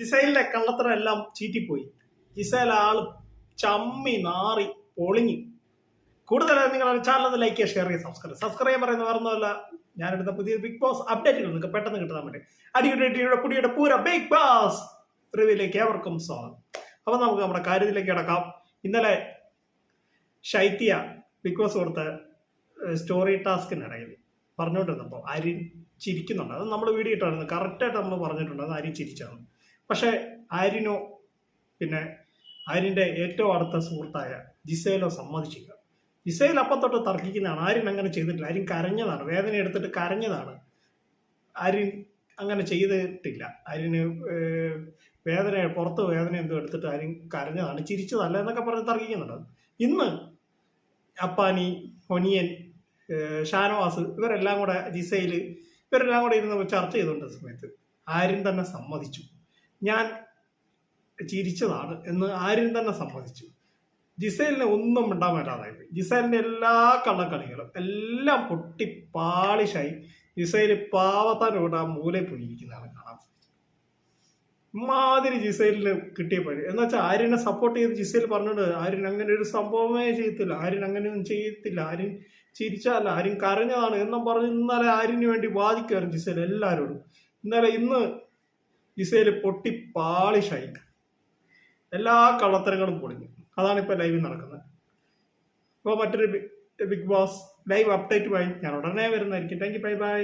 ജിസൈലിന്റെ കള്ളത്തരം എല്ലാം ചീറ്റിപ്പോയി. ജിസൈൽ ആൾ ചമ്മി നാറി പൊളിഞ്ഞു. കൂടുതൽ നിങ്ങൾ ഒന്ന് ലൈക്ക് ചെയ്യുക ഷെയർ ചെയ്യുക സബ്സ്ക്രൈബ് സബ്സ്ക്രൈബ് പറയുന്ന വേറൊന്നുമല്ല ഞാനെടുത്ത പുതിയ ബിഗ് ബോസ് അപ്ഡേറ്റുകൾ നിങ്ങൾക്ക് പെട്ടെന്ന് കിട്ടാൻ വേണ്ടി. അടിയുടെ പുടിയുടെ പൂര ബിഗ് ബോസ് റിവ്യൂലേക്ക് ഏവർക്കും സ്വാഗതം. അപ്പൊ നമുക്ക് നമ്മുടെ കാര്യത്തിലേക്ക് കിടക്കാം. ഇന്നലെ ശൈത്യ ബിഗ് ബോസ് കൊടുത്ത സ്റ്റോറി ടാസ്കിനിടയിൽ പറഞ്ഞുകൊണ്ടിരുന്നപ്പോൾ അരി ചിരിക്കുന്നുണ്ട്. അത് നമ്മൾ വീഡിയോ ഇട്ടായിരുന്നു. കറക്റ്റായിട്ട് നമ്മൾ പറഞ്ഞിട്ടുണ്ട്. അത് അരി ചിരിച്ചാണ്. പക്ഷേ ആര്യനോ പിന്നെ ആര്യന്റെ ഏറ്റവും അടുത്ത സുഹൃത്തായ ജിസേലോ സമ്മതിച്ചില്ല. ജിസേൽ അപ്പം തൊട്ട് തർക്കിക്കുന്നതാണ്. ആര്യൻ അങ്ങനെ ചെയ്തിട്ടില്ല. ആര്യൻ കരഞ്ഞതാണ്. വേദന എടുത്തിട്ട് കരഞ്ഞതാണ്. ആര്യൻ അങ്ങനെ ചെയ്തിട്ടില്ല. ആര്യന് വേദന പുറത്ത് വേദന എന്തോ എടുത്തിട്ട് ആര്യൻ കരഞ്ഞതാണ്. ചിരിച്ചതല്ല എന്നൊക്കെ പറഞ്ഞ് തർക്കിക്കുന്നുണ്ട്. ഇന്ന് അപ്പാനി ഒനിയൻ ഷാനവാസ് ഇവരെല്ലാം കൂടെ ജിസയിൽ ഇവരെല്ലാം കൂടെ ഇരുന്ന് ചർച്ച ചെയ്തുകൊണ്ട സമയത്ത് ആര്യൻ തന്നെ സമ്മതിച്ചു. ഞാൻ ചിരിച്ചതാണ് എന്ന് ആര്യൻ തന്നെ സമ്മതിച്ചു. ജിസൈലിനെ ഒന്നും മിണ്ടാൻ പറ്റാതായി. ജിസൈലിന്റെ എല്ലാ കള്ളക്കളികളും എല്ലാം പൊട്ടി പാളിഷായി ജിസൈൽ പാവത്താനോട് ആ മൂലയിൽ പോയിരിക്കുന്നതാണ് കാണാൻ. മാതിരി ജിസൈലിന് കിട്ടിയ പഴി. എന്ന് വെച്ചാൽ ആര്യനെ സപ്പോർട്ട് ചെയ്ത് ജിസൈൽ പറഞ്ഞിട്ട് ആര്യൻ അങ്ങനെ ഒരു സംഭവമേ ചെയ്യത്തില്ല. ആര്യൻ അങ്ങനെയൊന്നും ചെയ്യത്തില്ല. ആര്യൻ ചിരിച്ചല്ല ആര്യൻ കരഞ്ഞതാണ് എന്നും പറഞ്ഞ് ഇന്നലെ ആര്യന് വേണ്ടി വാദിക്കുമായിരുന്നു ജിസൈൽ എല്ലാവരോടും ഇന്നലെ ഇന്ന് ജിസൈൽ പൊട്ടി പാളിഷായി എല്ലാ കള്ളത്തരങ്ങളും പൊളിഞ്ഞു. അതാണ് ഇപ്പോൾ ലൈവിൽ നടക്കുന്നത്. അപ്പോൾ മറ്റൊരു ബിഗ് ബോസ് ലൈവ് അപ്ഡേറ്റുമായി ഞാൻ ഉടനെ വരുന്നതായിരിക്കും. Thank you bye bye